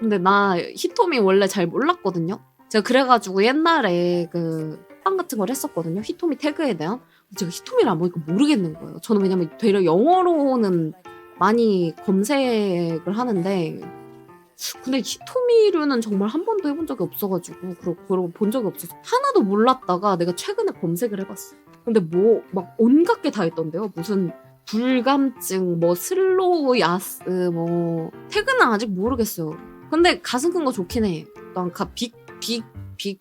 근데 나 히토미 원래 잘 몰랐거든요. 제가 그래가지고 옛날에 그 빵 같은 걸 했었거든요. 히토미 태그에 대한. 제가 히토미를 안 보니까 모르겠는 거예요. 저는 왜냐면 되려 영어로는 많이 검색을 하는데 근데 히토미류는 정말 한 번도 해본 적이 없어가지고 그러- 그러고 본 적이 없어서 하나도 몰랐다가 내가 최근에 검색을 해봤어. 근데 뭐 막 온갖 게 다 있던데요. 무슨 불감증, 뭐 슬로우 야스, 뭐 태그는 아직 모르겠어요. 근데 가슴 큰 거 좋긴 해. 난빅빅빅 빅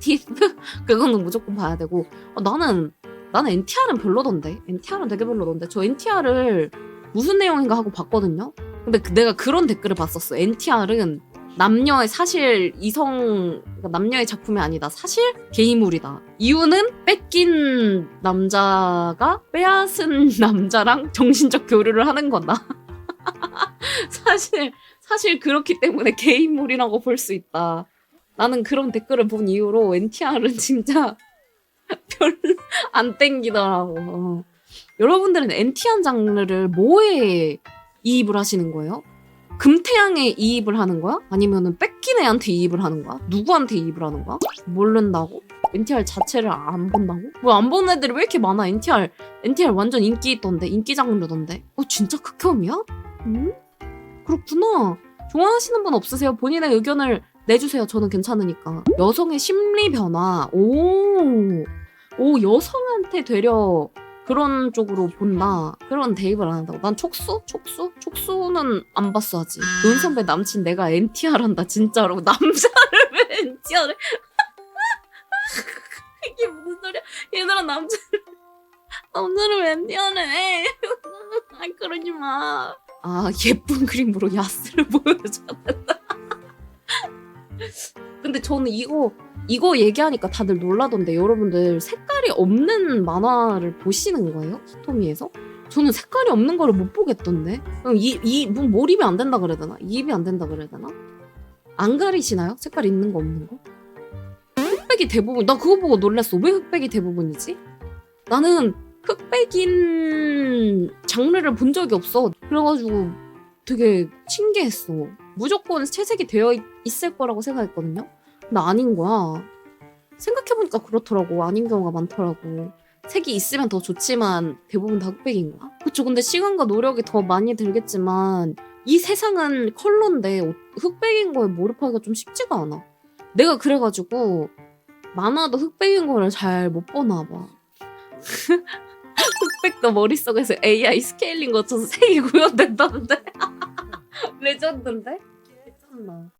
티스 그거는 무조건 봐야 되고 어, 나는 나는 NTR은 별로던데. NTR은 되게 별로던데. 저 NTR을 무슨 내용인가 하고 봤거든요. 근데 그- 내가 그런 댓글을 봤었어. NTR은 남녀의 사실 이성 그러니까 남녀의 작품이 아니다. 사실 게이물이다. 이유는 뺏긴 남자가 빼앗은 남자랑 정신적 교류를 하는 거다. 사실 사실 그렇기 때문에 게이물이라고 볼 수 있다. 나는 그런 댓글을 본 이후로 NTR은 진짜 별로 안 땡기더라고. 어. 여러분들은 NTR 장르를 뭐에 이입을 하시는 거예요? 금태양에 이입을 하는 거야? 아니면은 뺏긴 애한테 이입을 하는 거야? 누구한테 이입을 하는 거야? 모른다고? NTR 자체를 안 본다고? 뭐안 보는 애들이 왜 이렇게 많아? NTR NTR 완전 인기 있던데 인기 장르던데. 어 진짜 극혐이야? 음? 그렇구나. 좋아하시는 분 없으세요? 본인의 의견을 내주세요. 저는 괜찮으니까. 여성의 심리 변화. 오, 오 여성한테 되려 그런 쪽으로 본다. 그런 대입을 안 한다고. 난 촉수? 촉수? 촉수는 안 봤어 아직. 은 선배 남친 내가 NTR 한다 진짜로. 남자를 왜 NTR을? 이게 무슨 소리야? 얘들아 남자 남자를 왜 NTR 해? 아 그러지 마. 아 예쁜 그림으로 야스를 된다. 근데 저는 이거 이거 얘기하니까 다들 놀라던데 여러분들 색깔이 없는 만화를 보시는 거예요? 히토미에서? 저는 색깔이 없는 거를 못 보겠던데. 이, 이, 뭐 몰입이 안 된다 그래야 되나? 이입이 안 된다 그래야 되나? 안 가리시나요? 색깔 있는 거 없는 거? 흑백이 대부분, 나 그거 보고 놀랐어. 왜 흑백이 대부분이지? 나는 흑백인 장르를 본 적이 없어. 그래가지고 되게 신기했어. 무조건 채색이 되어 있- 있을 거라고 생각했거든요. 근데 아닌 거야. 생각해보니까 그렇더라고. 아닌 경우가 많더라고. 색이 있으면 더 좋지만 대부분 다 흑백인 거야. 그쵸. 근데 시간과 노력이 더 많이 들겠지만 이 세상은 컬러인데 어- 흑백인 거에 몰입하기가 좀 쉽지가 않아. 내가 그래가지고 만화도 흑백인 거를 잘 못 보나 봐. 흑백도 머릿속에서 AI 스케일링 거쳐서 색이 구현된다는데? 레전드인데? 미쳤나.